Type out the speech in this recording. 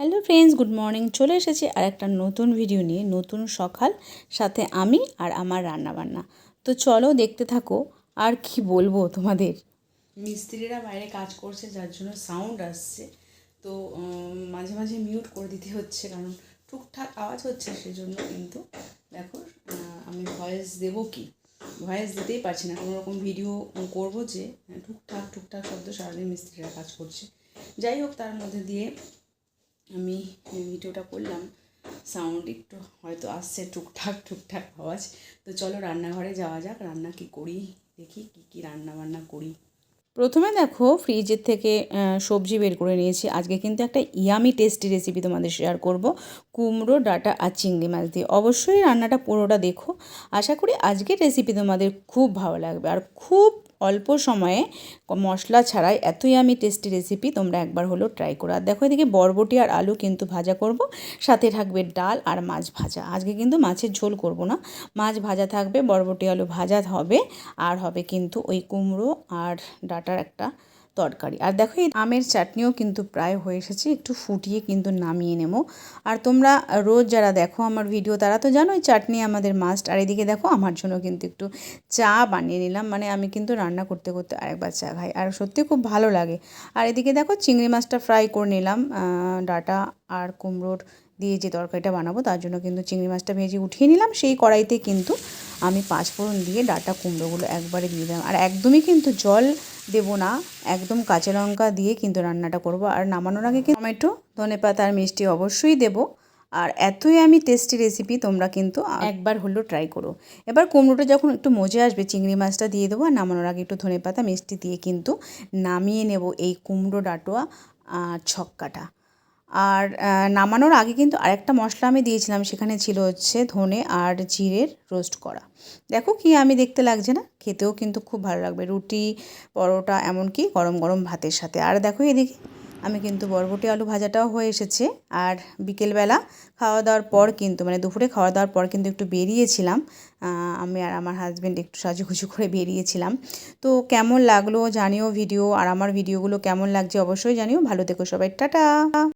Hello friends good morning. চলে এসেছি আর একটা নতুন ভিডিও নিয়ে নতুন সকাল সাথে আমি আর আমার রান্নাবান্না। তো চলো দেখতে থাকো আর কি বলব তোমাদের? মিস্ত্রিরা বাইরে কাজ করছে যার জন্য সাউন্ড আসছে। তো মাঝে মাঝে মিউট করে দিতে হচ্ছে কারণ টুকটাক আওয়াজ হচ্ছে সেজন্য কিন্তু দেখো আমি ভয়েস দেবো কি? ভয়েস দিতেই পারছি না। কোনো রকম ভিডিও করব যে আহ, টুকটাক টুকটাক শব্দ সারাদিন মিস্ত্রিরা কাজ করছে। যাই হোক তার মধ্যে দিয়ে আমি ভিডিওটা করলাম সাউন্ড একটু হয়তো আসছে, টুকটাক টুকটাক আওয়াজ। তো চলো রান্নাঘরে যাওয়া যাক, রান্না কি করি, দেখি কি কি রান্না বান্না করি। প্রথমে দেখো ফ্রিজের থেকে সবজি বের করে নিয়েছি। আজকে কিন্তু একটা ইয়ামি টেস্টি রেসিপি তোমাদের শেয়ার করব, কুমড়ো, ডাটা আর চিংড়ি মাছ দিয়ে। অবশ্যই রান্নাটা পুরোটা দেখো। আশা করি আজকের রেসিপি তোমাদের খুব ভালো লাগবে। আর খুব অল্প সময়ে মশলা ছাড়াই এতই আমি টেস্টি রেসিপি তোমরা একবার হলো ট্রাই করো। আর দেখো এদিকে বরবটি আর আলু কিন্তু ভাজা করব, সাথে থাকবে ডাল আর মাছ ভাজা। আজকে কিন্তু মাছের ঝোল করব না, মাছ ভাজা থাকবে, বরবটি আলু ভাজা হবে, আর হবে কিন্তু ওই কুমড়ো আর ডাটার একটা তরকারি। আর দেখো, এই আমের চাটনিও কিন্তু প্রায় হয়ে এসেছে। একটু ফুটিয়ে কিন্তু নামিয়ে নেব। আর তোমরা রোজ যারা দেখো আমার ভিডিও তারা তো জানোই চাটনি আমাদের মাস্ট আর এদিকে দেখো, আমার জন্য কিন্তু একটু চা বানিয়ে নিলাম। মানে আমি কিন্তু রান্না করতে করতে আরেকবার চা খাই। আর সত্যি খুব ভালো লাগে। আর এদিকে দেখো, চিংড়ি মাছটা ফ্রাই করে নিলাম। ডাটা আর কুমড়োর দিয়ে যে তরকারিটা বানাবো, তার জন্য কিন্তু চিংড়ি মাছটা ভেজে উঠিয়ে নিলাম। সেই কড়াইতে কিন্তু আমি পাঁচ ফোড়ন দিয়ে ডাটা, কুমড়োগুলো একবারে দিয়ে দিলাম। আর একদমই কিন্তু জল দেবো না। একদম কাঁচা লঙ্কা দিয়ে কিন্তু রান্নাটা করব। আর নামানোর আগে টমেটো, ধনে পাতা আর মিষ্টি অবশ্যই দেবো। আর এতই আমি টেস্টি রেসিপি তোমরা কিন্তু একবার হলেও ট্রাই করো। এবার কুমড়োটা যখন একটু মজে আসবে, চিংড়ি মাছটা দিয়ে দেবো। আর নামানোর আগে একটু ধনে পাতা, মিষ্টি দিয়ে কিন্তু নামিয়ে নেব এই কুমড়ো ডাটোয়া আর ছক্কাটা। আর নামানোর আগে কিন্তু আরেকটা মশলা আমি দিয়েছিলাম, সেখানে ছিল হচ্ছে ধনে আর জিরের রোস্ট করা। দেখো কি আমি দেখতে লাগছে না? খেতেও কিন্তু খুব ভালো লাগবে। রুটি, পরোটা, এমনকি গরম গরম ভাতের সাথে। আর দেখো এদিকে, আমি কিন্তু বরবটি আলু ভাজাটাও হয়ে এসেছে। আর বিকেলবেলা খাওয়া দাওয়ার পর কিন্তু মানে দুপুরে খাওয়া দাওয়ার পর কিন্তু একটু বেরিয়েছিলাম। আমি আর আমার হাজব্যান্ড একটু সাজুগুজু করে বেরিয়েছিলাম। তো কেমন লাগল জানিও ভিডিও, আর আমার ভিডিওগুলো কেমন লাগছে অবশ্যই জানিও। ভালো থেকো সবাই, টাটা!